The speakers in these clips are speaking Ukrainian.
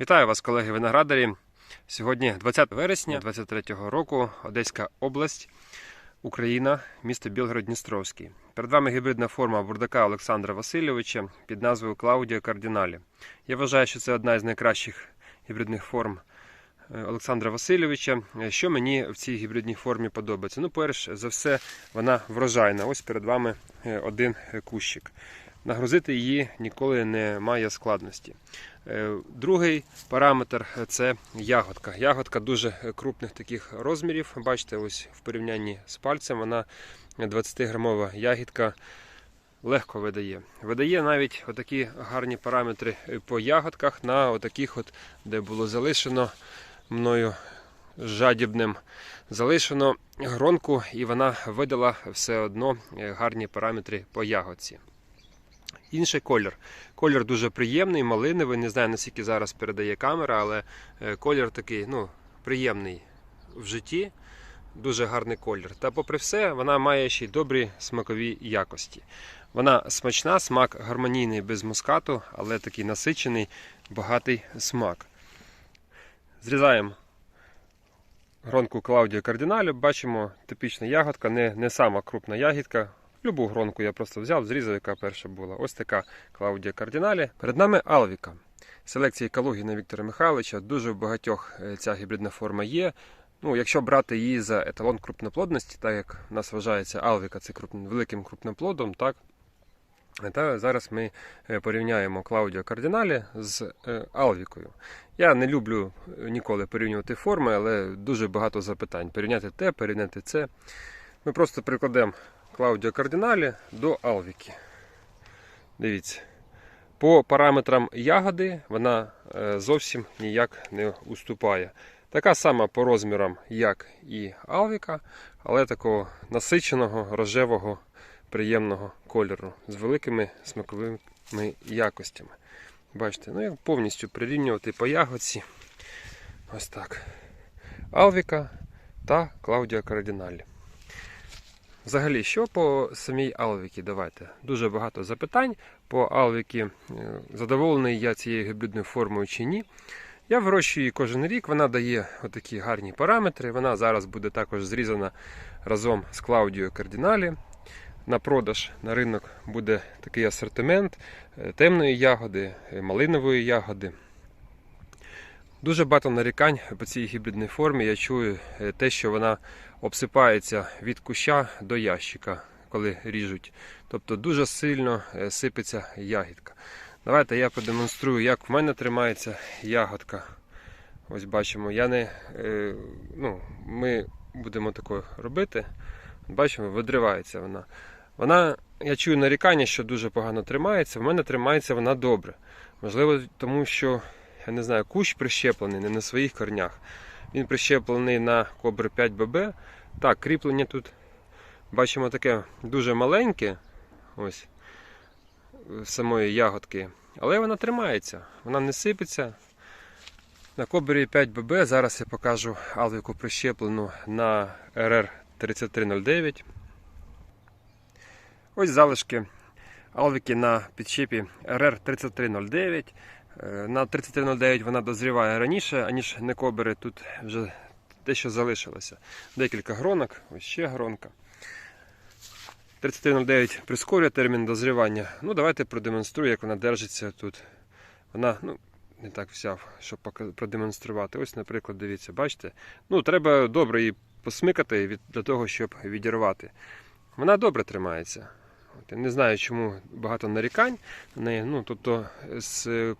Вітаю вас, колеги виноградарі. Сьогодні 20 вересня 2023 року, Одеська область, Україна, місто Білгород-Дністровський. Перед вами гібридна форма бурдака Олександра Васильовича під назвою Клаудія Кардіналі. Я вважаю, що це одна із найкращих гібридних форм е, Олександра Васильовича. Е, Що мені в цій гібридній формі подобається? Ну, перш за все, вона врожайна. Ось перед вами е, один кущик. Нагрузити її ніколи не має складності. Е, Другий параметр це ягодка. Ягодка дуже крупних таких розмірів. Бачите, ось в порівнянні з пальцем вона 20-грамова ягідка легко видає. Видає навіть отакі гарні параметри по ягодках на отаких, от, де було залишено мною жадібним. Залишено гронку, і вона видала все одно е, гарні параметри по ягодці. Інший колір. Колір дуже приємний, малиновий. Не знаю, наскільки зараз передає камера, але е, колір такий ну, приємний в житті. Дуже гарний колір. Та, попри все, вона має ще й добрі смакові якості. Вона смачна, смак гармонійний без мускату, але такий насичений, багатий смак. Зрізаємо гронку Клаудія Кардиналі. Бачимо типічна ягодка, не, не сама крупна ягідка. Любу гронку я просто взяв, зрізав, яка перша була. Ось така Клаудія Кардіналі. Перед нами Алвіка. Селекція Калугіна Віктора Михайловича. Дуже в багатьох е, ця гібридна форма є. Ну, якщо брати її за еталон крупноплодності, так як в нас вважається Алвіка, це крупним, великим крупноплодом, так. Та зараз ми е, порівняємо Клаудіо Кардіналі з е, Алвікою. Я не люблю ніколи порівнювати форми, але дуже багато запитань. Порівняти те, порівняти це. Ми просто прикладемо Клаудіо Кардіналі до Алвіки. Дивіться. По параметрам ягоди вона е, зовсім ніяк не уступає. Така сама по розмірам, як і Алвіка, але такого насиченого, рожевого, приємного кольору з великими смаковими якостями. Бачите, ну як повністю прирівнювати по ягодці. Ось так. Алвіка та Клаудіо Кардіналі. Взагалі, що по самій Алвікі? Давайте. Дуже багато запитань по Алвікі. Е, Задоволений я цією гібридною формою чи ні. Я вирощую її кожен рік, вона дає отакі гарні параметри. Вона зараз буде також зрізана разом з Клаудіо Кардіналі. На продаж на ринок буде такий асортимент е, темної ягоди, е, малинової ягоди. Дуже багато нарікань по цій гібридній формі. Я чую те, що вона обсипається від куща до ящика, коли ріжуть. Тобто дуже сильно е, сипеться ягідка. Давайте я продемонструю, як в мене тримається ягодка. Ось бачимо, я не, е, ну, ми будемо таке робити. Бачимо, видривається вона. Вона, я чую нарікання, що дуже погано тримається. В мене тримається вона добре. Можливо, тому що, я не знаю, кущ прищеплений не на своїх корнях. Він прищеплений на Кобр 5 ББ. Так, кріплення тут бачимо таке дуже маленьке. Ось самої ягодки. Але вона тримається, вона не сипеться. На Кобері 5 ББ зараз я покажу алвіку прищеплену на РР 3309. Ось залишки алвіки на підщепі РР 3309. Е, На 3309 вона дозріває раніше, аніж не кобери. Тут вже те, що залишилося. Декілька гронок, ось ще гронка. 3309 прискорює термін дозрівання. Ну, давайте продемонструю, як вона держиться тут. Вона, ну, не так взяв, щоб продемонструвати. Ось, наприклад, дивіться, бачите? Ну, треба добре її посмикати від, для того, щоб відірвати. Вона добре тримається. От, я не знаю, чому багато нарікань на неї. Ну, тобто, з, е,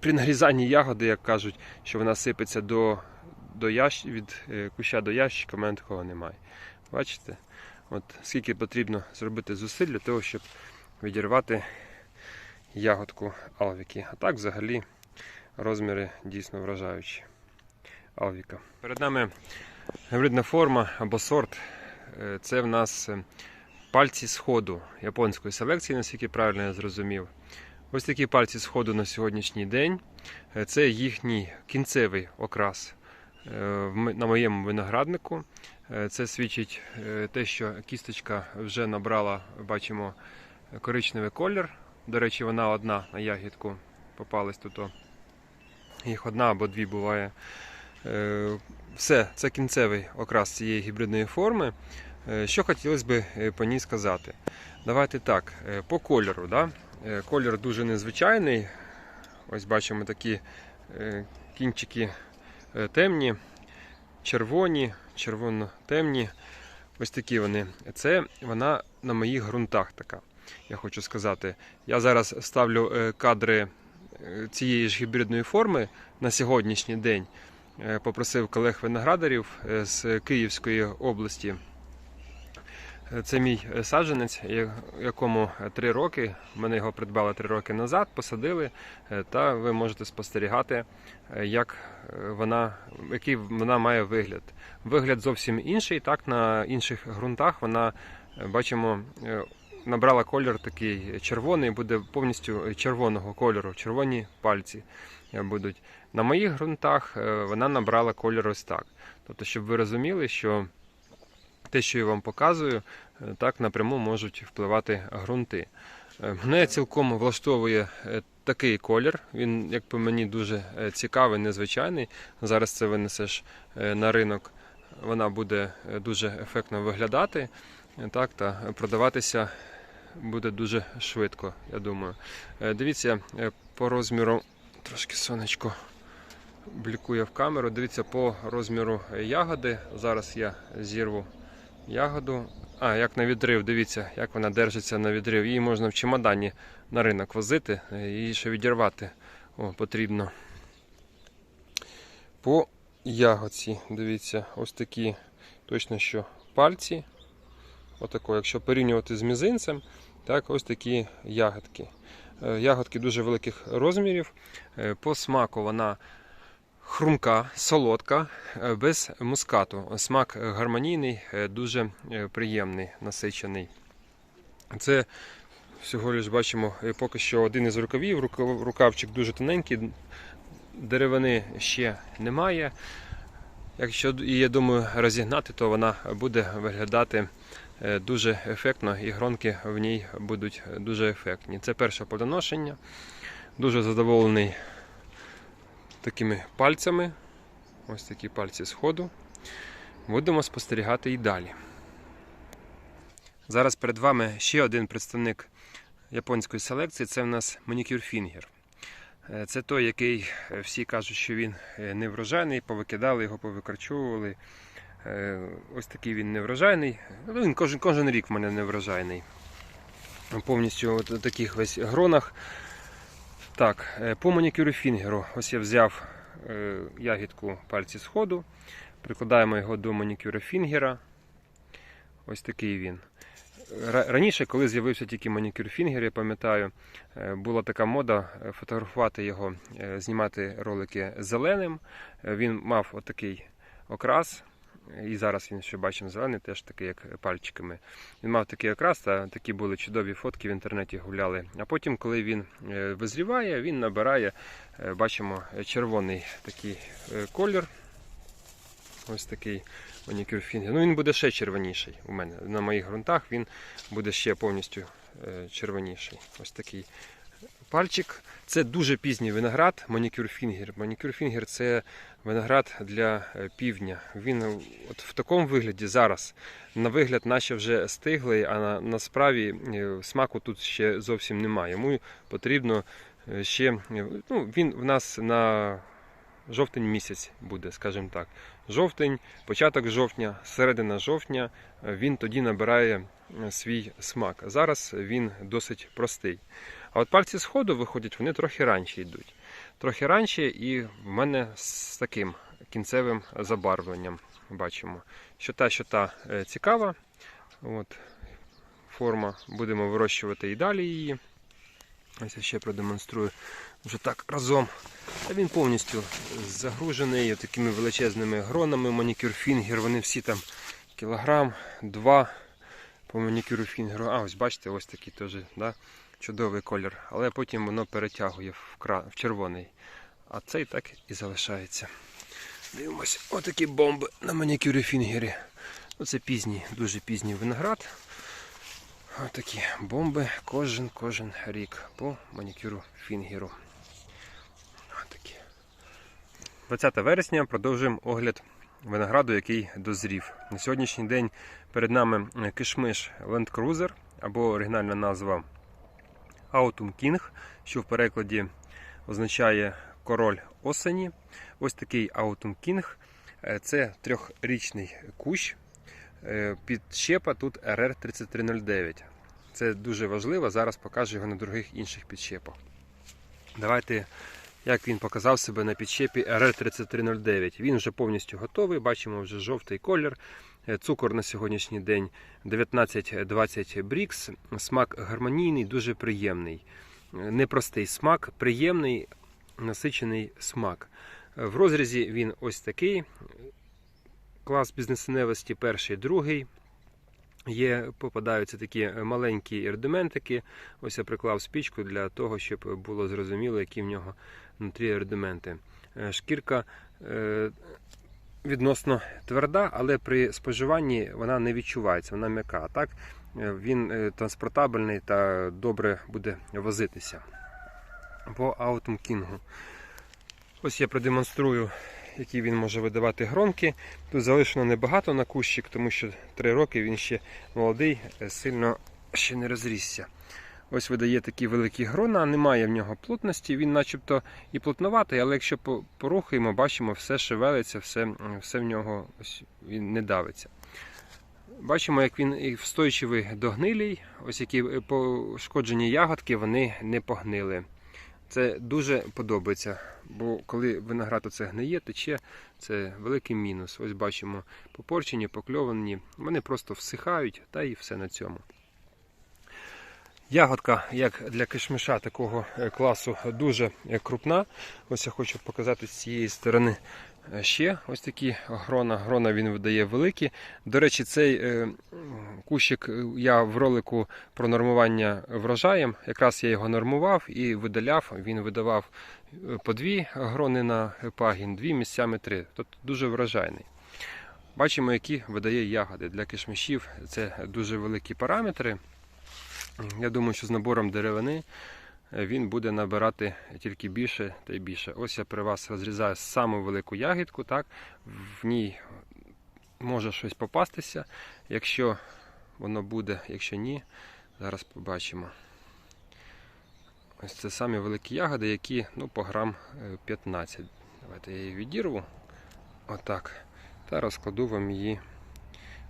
при нарізанні ягоди, як кажуть, що вона сипеться до, до ящ... від е, куща до ящика, в мене такого немає. Бачите? От скільки потрібно зробити зусиль для того, щоб відірвати ягодку алвіки. А так взагалі розміри дійсно вражаючі. Алвіка. Перед нами гібридна форма або сорт. Е, Це в нас е, пальці сходу японської селекції, наскільки правильно я зрозумів. Ось такі пальці сходу на сьогоднішній день. Е, Це їхній кінцевий окрас е, на моєму винограднику. Е, Це свідчить те, що кісточка вже набрала, бачимо, коричневий колір. До речі, вона одна на ягідку попалась тут. їх одна або дві буває. Все, це кінцевий окрас цієї гібридної форми. Що хотілося б по ній сказати? Давайте так, по кольору. Да? Е, Колір дуже незвичайний. Ось бачимо такі е, кінчики е, темні, червоні, червоно-темні. Ось такі вони. Це вона на моїх ґрунтах така. Я хочу сказати. Я зараз ставлю кадри цієї ж гібридної форми на сьогоднішній день. Попросив колег виноградарів з Київської області. Е, Це мій е, саджанець, якому 3 роки. Ми його придбали 3 роки назад, посадили, е, та ви можете спостерігати, е, як е, вона, який вона має вигляд. Вигляд зовсім інший. Так, на інших ґрунтах вона е, бачимо. е, Набрала колір такий червоний, буде повністю червоного кольору, червоні пальці е, будуть. На моїх ґрунтах е, вона набрала колір ось так. Тобто, щоб ви розуміли, що те, що я вам показую, е, так напряму можуть впливати ґрунти. Е, Мене цілком влаштовує е, такий колір. Він, як по мені, дуже цікавий, незвичайний. Зараз це винесеш на ринок. Вона буде дуже ефектно виглядати. Так, та продаватися буде дуже швидко, я думаю. Дивіться, по розміру, трошки сонечко блікує в камеру. Дивіться по розміру ягоди. Зараз я зірву ягоду. А, як на відрив, дивіться, як вона держиться на відрив. Її можна в чемодані на ринок возити, е, її ще відірвати О, потрібно. По ягодці, дивіться, ось такі точно що пальці. Отако, якщо порівнювати з мізинцем, так, ось такі ягодки. Е, Ягодки дуже великих розмірів. Е, По смаку вона хрумка, солодка, е, без мускату. Смак гармонійний, е, дуже е, приємний, насичений. Це всього лиш бачимо поки що один із рукавів. Рукавчик дуже тоненький, деревини ще немає. Якщо і я думаю розігнати, то вона буде виглядати дуже ефектно і гронки в ній будуть дуже ефектні. Це перше плодоношення. Дуже задоволений такими пальцями. Ось такі пальці сходу. Будемо спостерігати і далі. Зараз перед вами ще один представник японської селекції. Це в нас манікюр Фінгер. Е, Це той, який е, всі кажуть, що він е, неврожайний, повикидали його, повикорчовували. Ось такий він неврожайний. Ну, Він кожен, кожен рік в мене неврожайний. Повністю от у таких весь гронах. Так, е, по манікюру фінгеру. Ось я взяв е, ягідку пальці сходу, прикладаємо його до манікюра фінгера. Ось такий він. Раніше, коли з'явився тільки манікюр фінгер, я пам'ятаю, е, була така мода фотографувати його, знімати ролики зеленим. Він мав отакий окрас. І зараз він, що бачимо, зелений, теж такий, як пальчиками. Він мав такий окрас, та такі були чудові фотки в інтернеті гуляли. А потім, коли він е, визріває, він набирає, е, бачимо, червоний такий е, колір. Ось такий манікюр фінгер. Ну він буде ще червоніший у мене. На моїх ґрунтах він буде ще повністю червоніший. Ось такий пальчик. Це дуже пізній виноград, манікюр фінгер. Манікюр фінгер це виноград для е, півдня. Він е, от в такому вигляді зараз, на вигляд, наче вже стиглий, а на, на справі е, смаку тут ще зовсім немає. Йому потрібно ще. Ну, він в нас на жовтень місяць буде, скажімо так. Жовтень, початок жовтня, середина жовтня, він тоді набирає свій смак. Зараз він досить простий. А от пальці сходу виходять, вони трохи раніше йдуть. Трохи раніше і в мене з таким кінцевим забарвленням бачимо. Що та, що та е, цікава. От, форма, будемо вирощувати і далі її. Ось я ще продемонструю вже так разом. Та він повністю загружений такими величезними гронами. Манікюр фінгер, вони всі там кілограм, два по манікюру фінгеру. А, ось бачите, ось такий теж да, чудовий колір. Але потім воно перетягує в, кра... в червоний. А цей так і залишається. Дивимось, отакі бомби на манікюрі фінгері. Ну, це пізній, дуже пізній виноград. Отакі бомби кожен кожен рік по манікюру фінгеру. 20 вересня продовжуємо огляд винограду, який дозрів. На сьогоднішній день перед нами кишмиш Land Cruiser або оригінальна назва Autumn King, що в перекладі означає король осені. Ось такий Autumn King. Е, Це трьохрічний кущ. Е, Підщепа тут RR3309. Це дуже важливо. Зараз покажу його на других інших підщепах. Давайте як він показав себе на підщепі RR3309. Він вже повністю готовий, бачимо вже жовтий колір. Е, Цукор на сьогоднішній день 19-20 брікс. Смак гармонійний, дуже приємний. Непростий смак, приємний, насичений смак. В розрізі він ось такий. Клас бізнесеневості перший, другий. Є, попадаються такі маленькі ердементики. Ось я приклав спічку для того, щоб було зрозуміло, які в нього внутрі ердементи. Е, Шкірка е, відносно тверда, але при споживанні вона не відчувається, вона м'яка. Так е, він транспортабельний та добре буде возитися. По Autumn King. Ось я продемонструю, які він може видавати гронки. Тут залишено небагато на кущик, тому що 3 роки він ще молодий, сильно ще не розрісся. Ось видає такі великі грона, немає в нього плотності, він начебто і плотноватий, але якщо порухаємо, бачимо, все шевелиться, все, все в нього ось, він не давиться. Бачимо, як він встойчивий до гнилій, ось які е, пошкоджені ягодки, вони не погнили. Це дуже подобається, бо коли виноград оце гниє, тече, це великий мінус. Ось бачимо попорчені, покльовані, вони просто всихають та і все на цьому. Ягодка, як для кишмиша такого е, класу, дуже е, крупна. Ось я хочу показати з цієї сторони е, ще ось такі грона. Грона він видає великі. До речі, цей кущик я в ролику про нормування врожаєм. Якраз я його нормував і видаляв. Він видавав по дві грони на пагін, дві місцями три. Тобто дуже врожайний. Бачимо, які видає ягоди. Для кишмишів це дуже великі параметри. Я думаю, що з набором деревини е, він буде набирати тільки більше та й більше. Ось я при вас розрізаю саму велику ягідку, так? в ній може щось попастися. Якщо воно буде, якщо ні, зараз побачимо. Ось це самі великі ягоди, які ну, по грам е, 15. Давайте я її відірву. Отак. Та розкладу вам її,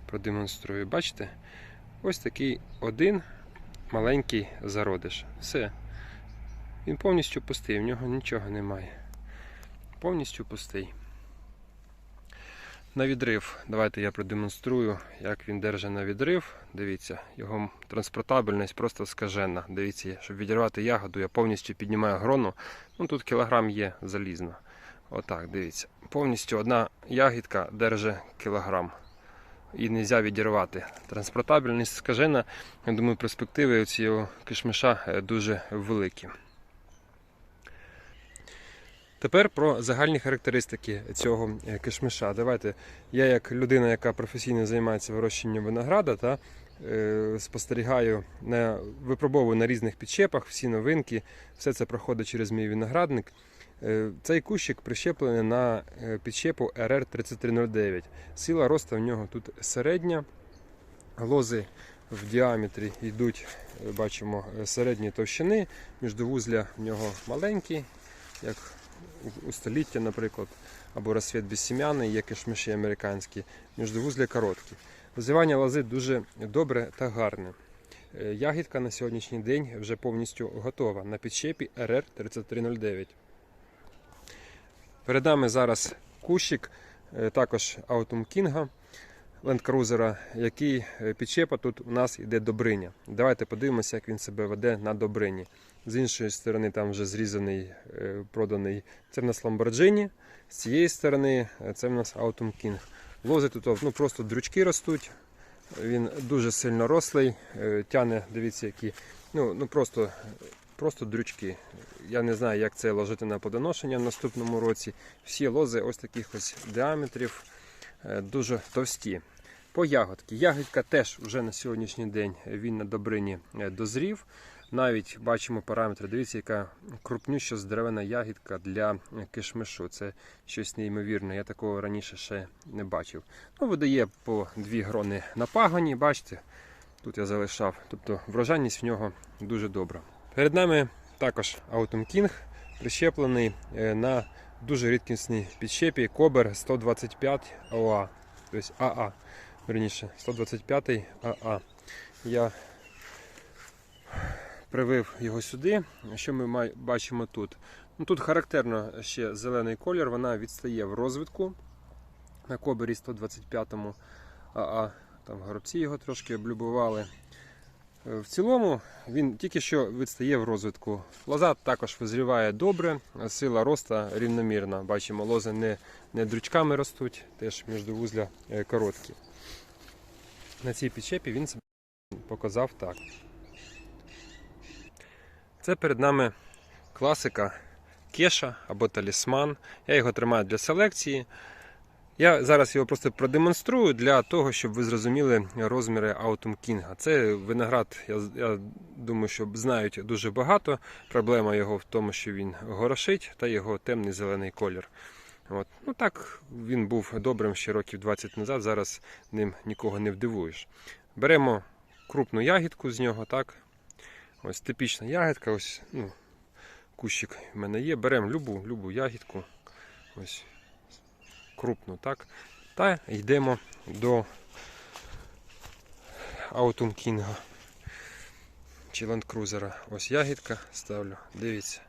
продемонструю. Бачите? Ось такий один маленький зародиш. Все. Він повністю пустий, в нього нічого немає. Повністю пустий. На відрив. Давайте я продемонструю, як він держить на відрив. Дивіться, його транспортабельність просто скажена. Дивіться, щоб відірвати ягоду, я повністю піднімаю грону. Ну тут кілограм є залізно. Отак, дивіться. Повністю одна ягідка держить кілограм і не можна відірвати. Транспортабельність скажена. Я думаю, перспективи цього кишмиша е, дуже великі. Тепер про загальні характеристики цього е, кишмиша. Давайте я, як людина, яка професійно займається вирощенням винограда, та е, спостерігаю на випробовую на різних підщепах, всі новинки, все це проходить через мій виноградник. Е, Цей кущик прищеплений на е, підщепу RR3309. Сила росту в нього тут середня. Лози в діаметрі йдуть, е, бачимо, середні товщини. Міждовузля в нього маленькі, як у- століття, наприклад, або розсвіт безсім'яний, є кишмиші американські. Міждовузля короткі. Визивання лози дуже добре та гарне. Ягідка на сьогоднішній день вже повністю готова на підщепі RR3309. Перед нами зараз кущик, е, також Autumn King Cruiser, який е, підщепа тут у нас йде добриня. Давайте подивимося, як він себе веде на добрині. З іншої сторони, там вже зрізаний, е, проданий. Це в нас Lamborghini. З цієї сторони це в нас Autumn King. Лози тут ну, просто дрючки ростуть. Він дуже сильно рослий, тяне, дивіться, які. Ну, ну просто, просто дрючки. Я не знаю, як це ложити на подоношення в наступному році. Всі лози ось таких ось діаметрів, е, дуже товсті. По ягодки. Ягодка теж вже на сьогоднішній день він на добрині е, дозрів. Навіть бачимо параметри. Дивіться, яка крупнюща здоровена ягідка для кишмишу. Це щось неймовірне. Я такого раніше ще не бачив. Ну, видає по дві грони на пагоні, бачите, тут я залишав. Тобто врожайність в нього дуже добра. Перед нами також Autumn King, прищеплений е, на дуже рідкісній підщепі Кобер 125 ОА. Тобто АА. Верніше, 125 АА. Я привив його сюди. Що ми бачимо тут? Ну, тут характерно ще зелений колір, вона відстає в розвитку на кобері 125 АА. Там горобці його трошки облюбували. Е, В цілому він тільки що відстає в розвитку. Лоза також визріває добре, сила роста рівномірна. Бачимо, лози не, не дрючками ростуть, теж міждовузля е, короткі. На цій підщепі він себе показав так. Це перед нами класика кеша або талісман. Я його тримаю для селекції. Я зараз його просто продемонструю для того, щоб ви зрозуміли розміри Autumn King. Це виноград, я, я думаю, що знають дуже багато. Проблема його в тому, що він горошить та його темний зелений колір. От. Ну так, він був добрим ще років 20 назад, зараз ним нікого не вдивуєш. Беремо крупну ягідку з нього, так. Ось типічна ягідка, ось ну, кущик в мене є. Беремо любу, любу ягідку. Ось крупну, так. Та йдемо до Autumn King чи Cruiser. Ось ягідка ставлю. Дивіться.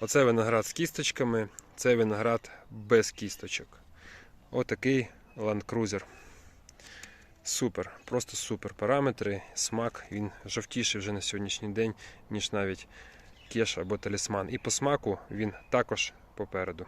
Оце виноград з кісточками, це виноград без кісточок. Отакий Cruiser. Супер, просто супер параметри, смак, він жовтіший вже на сьогоднішній день, ніж навіть кеш або талісман. І по смаку він також попереду.